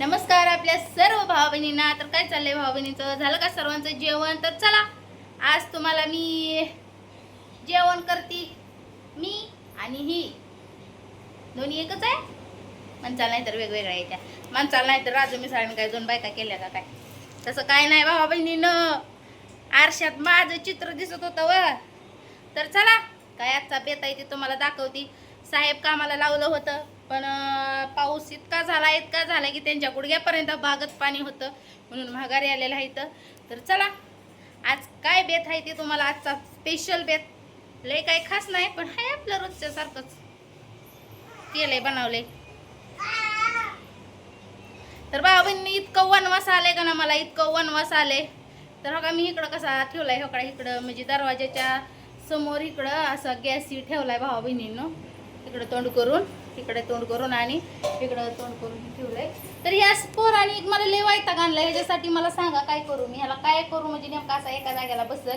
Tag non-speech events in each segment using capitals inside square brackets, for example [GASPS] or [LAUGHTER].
नमस्कार आपल्या सर्व भाव बहिणींना तर काय चाललंय भाव बहिणीचं झालं का सर्वांचं जेवण? तर चला आज तुम्हाला मी जेवण करते. मी आणि ही. दोन्ही एकच आहे? मनचाल नाही तर वेगवेगळ्या याच्या मनचाल नाही तर राजू मिसाळने काय दोन बायका केल्या का काय? तसं काय नाही भावा बहिणीनं आरशात माझं चित्र दिसत होतं व. तर चला काय आजचा बेत आहे ते तुम्हाला दाखवते. साहेब कामाला लावलं होतं. पण पाऊस इतका झाला इतका झाला की त्यांच्या गुडघ्यापर्यंत भागत पाणी होतं. म्हणून माघारी आलेलं आहे इथं. तर चला आज काय बेत आहे ते तुम्हाला आजचा स्पेशल बेत. लय काही खास नाही पण आहे आपलं रोजच्या सारखंच. केलंय बनवलंय. तर बाबांनी इतकं वनवास आले का ना मला? इतकं वनवास आले तर हो मी इकडं कसा ठेवलाय? हो का इकडं म्हणजे दरवाजाच्या समोर इकडं असा गॅस ठेवलाय भावा बहिणीनं इकडं तोंड करून. तिकडे तोंड करून आणि तिकडं तोंड करून ठेवलंय. तर ह्या पोराने मला लय वैताग आणलाय ह्याच्यासाठी मला सांगा काय करू मी. ह्याला काय करू म्हणजे नेमका असा एका जागेला बसत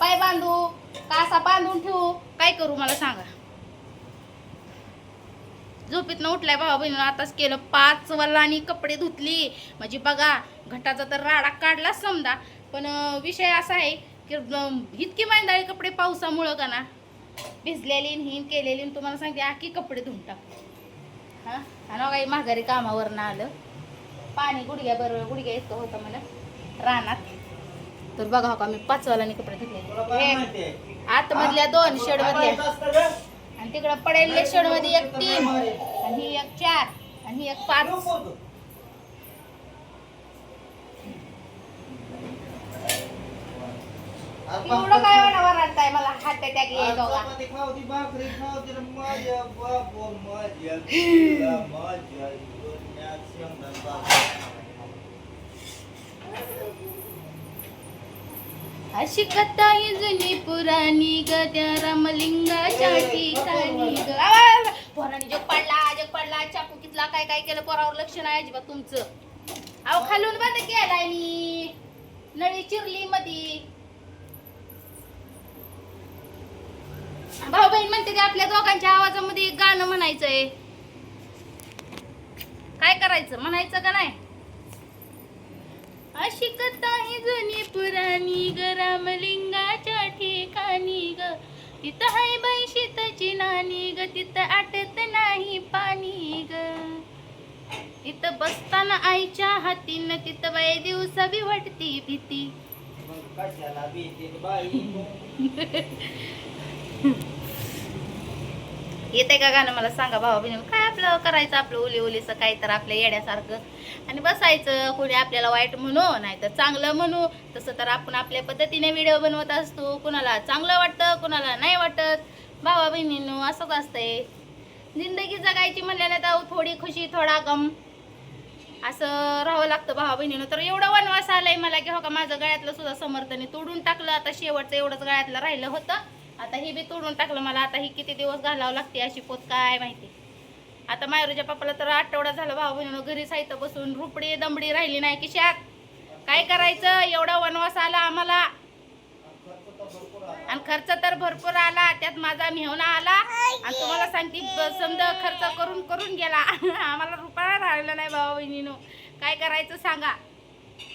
पाय बांधू का असा बांधून ठेवू? काय करू मला सांगा. झोपेतनं उठलाय भावा बहिणी आताच केलं पाच वल्लानी कपडे धुतली. म्हणजे बघा घटाचा तर राडा काढला समजा. पण विषय असा आहे की इतके इतकी मांदाळी कपडे पावसामुळं का ना भिजलेली हिन केलेली तुम्हाला सांगते आखी कपडे धुवून टाक हा? आणि काही माघारी कामावरनं आलं. पाणी गुडघ्या बरोबर गुडघ्या इतकं होतं मला रानात. तर बघा हो का मी पाच वालानी कपडे धुतले. आतमधल्या दोन शेडमधल्या आणि तिकडं पडेल शेडमध्ये एक तीन. आणि ही एक चार. आणि ही एक पाच. एवढं काय वाटावर वाटतंय मला हार्ट अटॅक येईल [GASPS] अशी कथा ही जुनी पुराणी ग त्या रामलिंगाच्या ठिकाणी ग! पोरांनी जग पडला जग पडला चाकू कितला काय काय केलं पोरावर लक्ष नाही अजिबात तुमचं. अहो खालून बंद केलाय मी. नळी चिरली मधी. भाऊ बहीण म्हणते की आपल्या दोघांच्या आवाजामध्ये एक गाणं म्हणायचंय. काय करायचं? म्हणायचं का नाही? अशी कथा ही जुनी पुराणी ग रामलिंगाच्या ठिकाणी ग. तिथं हाय बाई शीताची नानी ग तिथं आटत नाही पाणी ग. तिथं बसताना आईच्या हातीनं तिथं बाई दिवसा बी वाटती भीती [LAUGHS] येते का गाणं? मला सांगा भावा बहिणी काय आपलं करायचं आपलं ओली ओलीचं काय तर आपल्या येड्यासारखं? आणि बसायचं कोणी आपल्याला वाईट म्हणू नाही तर चांगलं म्हणू. तसं तर आपण आपल्या पद्धतीने व्हिडिओ बनवत असतो. कुणाला चांगलं वाटतं कुणाला नाही वाटत. भावा बहिणींनो असंच असतंय. जिंदगी जगायची म्हणल्यानं तर थोडी खुशी थोडा गम. असं राहावं लागतं भावा बहिणीनं. तर एवढं वनवास आलाय मला की हो का माझं गळ्यातलं सुद्धा समर्थने तोडून टाकलं. आता शेवटचं एवढंच गळ्यातलं राहिलं होतं. आता हे बी तोडून टाकलं मला आता ही किती दिवस घालावं लागते अशी पोत काय माहिती. आता मायरूच्या पप्पाला तर आठवडा झाला भाऊ बहिणीनं घरी साहित्य बसून रुपडी दमडी राहिली नाही की शात काय करायचं? एवढा वनवास आला आम्हाला. आणि खर्च तर भरपूर आला त्यात माझा मेहना आला. आणि तुम्हाला सांगते समजा खर्च करून करून गेला. [LAUGHS] आम्हाला रुपया राहिला नाही भाऊ बहिणीनं. काय करायचं सांगा.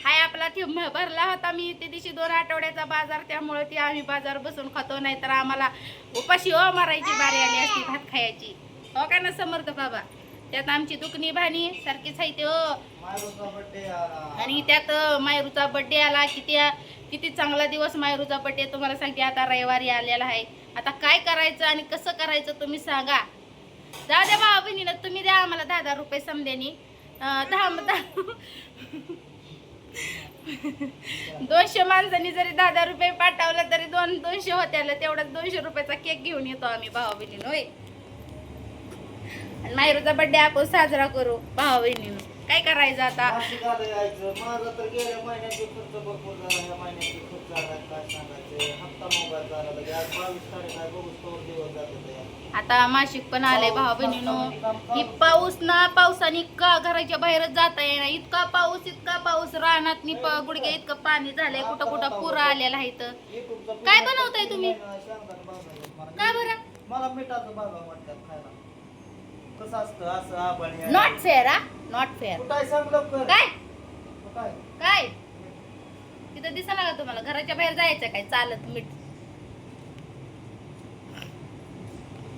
हाय आपला ठेव भरला होता मी. ते दिवशी दोन आठवड्याचा बाजार त्यामुळे ती आम्ही बाजार बसून खातो नाही तर आम्हाला उपाशी हो मारायची बारी आली असती भात खायची. हो का ना समर्थ बाबा? त्यात आमची दुखणी भाणी सारखीच आहे ते हो. आणि त्यात मायरूचा बड्डे आला. किती किती चांगला दिवस मायरूचा बड्डे तुम्हाला सांगते. आता रविवारी आलेला आहे. आता काय करायचं आणि कसं करायचं तुम्ही सांगा. जाऊ द्या भावा बहिणीनं तुम्ही द्या आम्हाला दहा हजार रुपये समजेनी दहा दहा दोनशे माणसांनी जरी दहा दहा रुपये पाठवलं तरी दोन दोनशे होत्याला. तेवढाच दोनशे रुपयाचा केक घेऊन येतो आम्ही भावा बहिणी होय मायरूचा बड्डे आपण साजरा करू भावा बहिणीनं काय करायचं आता? झाला. हप्ता मोबाईल आता मासिक पण आले भावा बहिणीनो. ही पाऊस ना पावसाने का घराच्या बाहेरच जाता येणार इतका पाऊस इतका पाऊस. रानात नि प- गुडघे इतकं पाणी झालंय. कुठं कुठं पुरा आलेला आहे इथं. काय बनवताय तुम्ही? काय बरं? मला मिठाचं बाबा वाटतात खायला. कसं असतं? असं आबाळ या- नॉट फेअर हा? नॉट फेअर काय? काय? तिथं दिसायला का तुम्हाला. घराच्या बाहेर जायचं काय? चालत मीठ.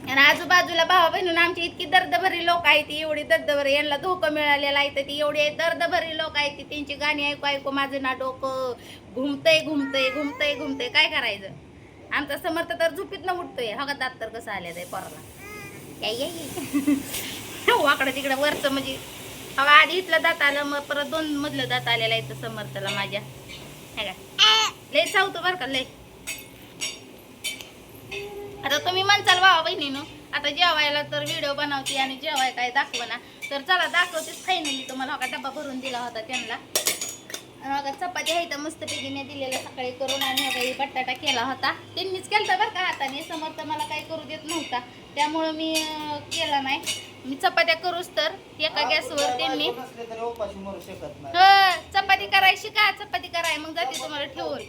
आणि आजूबाजूला भावा बहिणून आमची इतकी दर्दभरी लोक आहेत ती एवढी दर्दभरी यांना धोका मिळालेला आहे तर ती एवढी दर्दभरी लोक आहेत ती त्यांची गाणी ऐकू ऐकू माझं ना डोकं घुमतंय घुमतंय घुमतंय घुमतंय. काय करायचं? आमचा समर्थ तर झोपीत न उठतोय. हा का दात तर कसं आले ते परला? [LAUGHS] वाकडं तिकडं वरचं म्हणजे अहो, आधी इथलं दात आलं मग परत दोन मधलं दात आलेलं आहे समर्थला माझ्या. का? लय चावतो बरं का लय. आता तुम्ही म्हणचाल भावा बहिणीनं आता जेवायला तर व्हिडिओ बनवते आणि जेवाय काय दाखवना तर चला दाखवतेच फायनली तुम्हाला हा का डब्बा भरून दिला होता त्यांना. आणि चपाती आहे तर मस्त पैकीने दिलेलं सकाळी करून आणि काही बटाटा केला होता. त्यांनीच केलता बरं का हाताने. समर्थ मला काही करू देत नव्हता. त्यामुळं मी केला नाही. मी चपात्या करूच तर एका गॅसवर त्यांनी. हो चपाती करायची का? चपाती कराय मग जाते तुम्हाला ठेवून?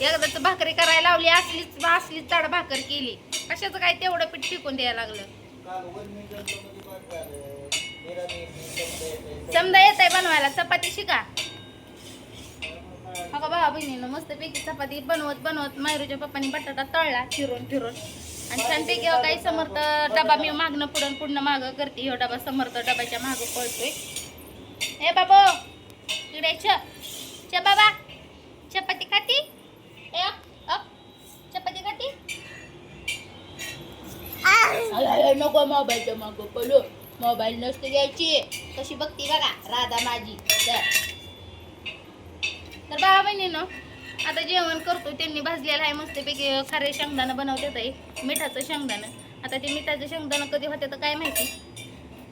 एकदाच भाकरी करायला लावली असलीच असलीच चाड भाकर केली. कशाचं काय तेवढं पीठ टिकून द्यायला लागलं? येते. समजा येत आहे बनवायला चपाती शिका. अगं भावा बहिणीनं मस्त पैकी चपाती बनवत बनवत मायरूच्या पप्पानी बटाटा तळला फिरून फिरून आणि छानपैकी अहो काही समर्थ डबा मी मागणं पुढं पुढं मागं करते. ह्यो डबा समर्थ डबाच्या मागं पळतोय. ए बाबो इकडे छ छ बाबा चपाती खाती? ए. चपाती खाती? नको मोबाईलच्या मागं पळू मोबाईल नसते द्यायची कशी बघती बघा राधा माझी. तर तर बाबा बहिणीनं आता जेवण करतो त्यांनी भाजलेलं आहे मस्तपैकी. खारे शेंगदाणं बनवतात आहे मिठाचं शेंगदाणं. आता ते मिठाचं शेंगदाणं कधी होते तर काय माहिती?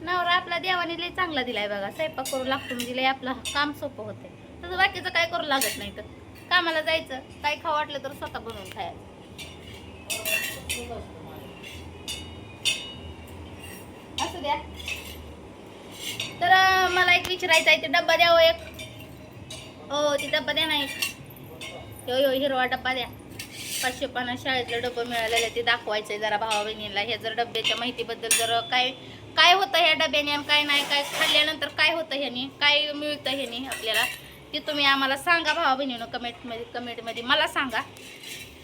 नवरा आपला देवाने लय चांगला दिलाय बघा स्वयंपाक करू लागतो म्हणजे लय आपलं काम सोपं होतंय. तसं बाकीचं काय करू लागत नाही तर. कामाला जायचं काय खावं वाटलं तर स्वतः बनवून खायचं. असू द्या. तर मला एक विचारायचं आहे ते डब्बा द्यावं एक? हो ती डब्बा द्या ना एक. यो यो हिरवा डब्बा द्या. पाचशे पन्नास शाळेतलं डब्बं मिळालेलं आहे ते आहे जरा भावा बहिणीला. हे जर डब्याच्या माहितीबद्दल जर काय काय होतं ह्या डब्याने आणि काय नाही काय खाल्ल्यानंतर काय होतं ह्यानी काय मिळतं ह्यानी आपल्याला ते तुम्ही आम्हाला सांगा भावा बहिणीनं कमेंटमध्ये कमेंटमध्ये मला सांगा.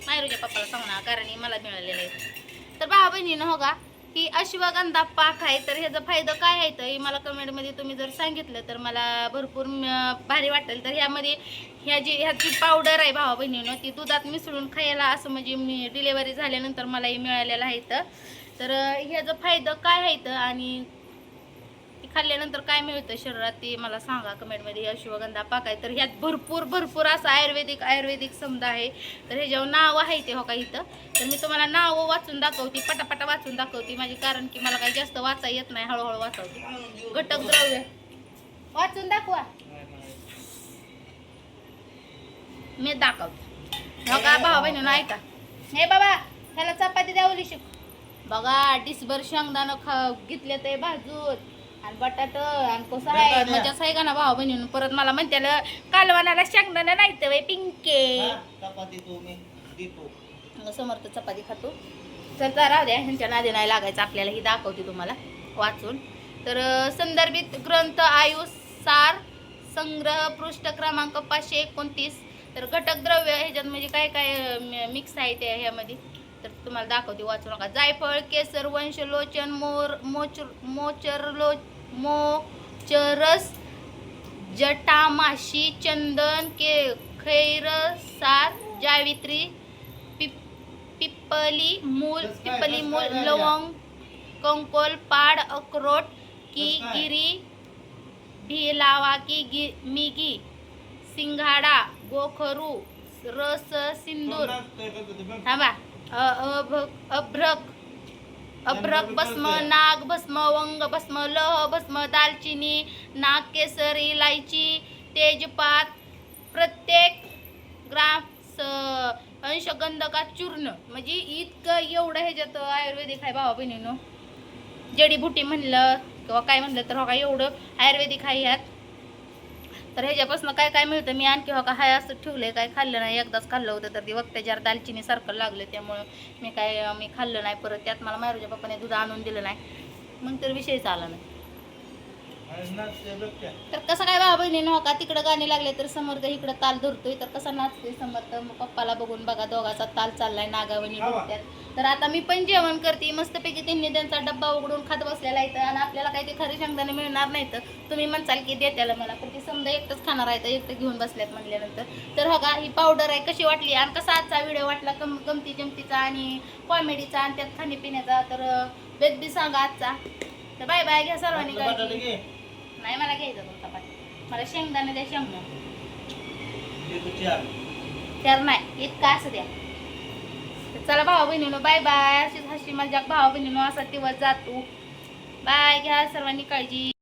मायरूच्या पप्पाला सांगणार कारण मला मिळालेलं आहे. तर भावा बहिणीनं हो का की अश्वगंधा पाक आहे तर ह्याचा फायदा काय आहे? तर हे मला कमेंटमध्ये तुम्ही जर सांगितलं तर मला भरपूर भारी वाटेल. तर ह्यामध्ये ह्या जी ह्याची पावडर आहे भावा बहिणीनं ती दुधात मिसळून खायला असं म्हणजे मी डिलेवरी झाल्यानंतर मला हे मिळालेलं आहे तर तर ह्याचा फायदा काय आहे तर आणि ती खाल्ल्यानंतर काय मिळतं शरीरात ते मला सांगा कमेंटमध्ये. अश्वगंधा पाक आहे. तर ह्यात भरपूर भरपूर असं आयुर्वेदिक आयुर्वेदिक समज आहे. तर ह्याच्यावर नाव आहे ते हो का इथं? तर मी तुम्हाला नावं वाचून दाखवते पटापटा वाचून दाखवते माझी. कारण की मला काही जास्त वाचा येत नाही हळूहळू वाचवते. घटक द्रव्य. वाचून दाखवा. मी दाखवते. हो का भाऊ बहिणीनं ऐका. हे बाबा ह्याला चपाती द्यावली शिक. बघा डिसभर शेंगदाणं खा घेतले ते भाजून. आणि बटाट आणि कसं आहे. शेंगदाणं. मजाच आहे का ना भावा बहिणीनं? परत मला म्हणते कालवानाला शेंगदाणं नाही तर बाई पिंके चपाती तू मी देतो. मग समर्थ चपाती खातो. तर त्या राहू द्या. ह्यांच्या नादी नाही लागायचं आपल्याला. ही दाखवते तुम्हाला वाचून. तर अं, संदर्भित ग्रंथ आयुसार संग्रह पृष्ठ क्रमांक पाचशे एकोणतीस. तर घटक द्रव्य ह्याच्यात म्हणजे काय काय मिक्स आहे ते ह्यामध्ये? तर तुम्हाला दाखवते वाचू नका. जायफळ केसर वंशलोचन मोर मोच मोचरलो मोचरस जटामाशी चंदन के खैरसार जावित्री पिप पिप्पली मूल कसं मूल? लवंग कंकोल पाड अक्रोट की? गिरी भिलावा की गी मिगी सिंघाडा गोखरू रस सिंदूर थांबा अभ्रक अभ्रक भस्म नाग भस्म वंग भस्म लह भस्म दालचिनी नाग केसर इलायची तेजपात प्रत्येक ग्राम अंशगंधका चूर्ण. म्हणजे इतकं एवढं ह्याच्यात आयुर्वेदिक आहे भावा बहिणीनं. जडीबुटी म्हणलं किंवा काय म्हणलं तर हो काय एवढं आयुर्वेदिक आहे ह्यात. तर ह्याच्यापासून काय काय मिळतं? मी आणखी हो का हाय असं ठेवलंय काय खाल्लं नाही एकदाच खाल्लं होतं. तर ती वक्त्याच्यावर दालचिनी सारखं लागलं त्यामुळं मी काय मी खाल्लं नाही परत. त्यात मला मायरूच्या पप्पाने दूध आणून दिलं नाही. मग तर विषयच आला नाही. तर कसं काय भावा बहिणीनं हो का तिकडं गाणी लागले तर समर्थ इकडं ताल धरतोय तर कसा नाचतोय समर्थ मग पप्पाला बघून बघा दोघाचा ताल चाललाय नागावणी. बघत्यात तर आता मी पण जेवण करते मस्तपैकी त्यांनी त्यांचा डब्बा उघडून खात बसलेला आहे आणि आपल्याला काही ते खरे शेंगदाणे मिळणार नाही तर तुम्ही म्हणसाल की देत्याला मला. पण ती समजा एकटंच खाणार आहे तर एकटं घेऊन बसल्यात म्हणल्यानंतर. तर हो का ही पावडर आहे कशी वाटली? आणि कसा आजचा व्हिडिओ वाटला? कम गमती जमतीचा आणि कॉमेडीचा आणि त्यात खाण्यापिण्याचा? तर बेदबी सांगा आजचा. तर बाय बाय घ्या सर्वांनी नाही मला घ्यायचं तुमचा पाठ मला शेंगदाणे द्या शेंगदाणे चार. तर नाही इतका असं द्या. चला भावा बहिणीनो बाय बाय. अशीच हशी मजाक भावा बहिणीनो असा दिवस जातो. बाय घ्या सर्वांनी काळजी.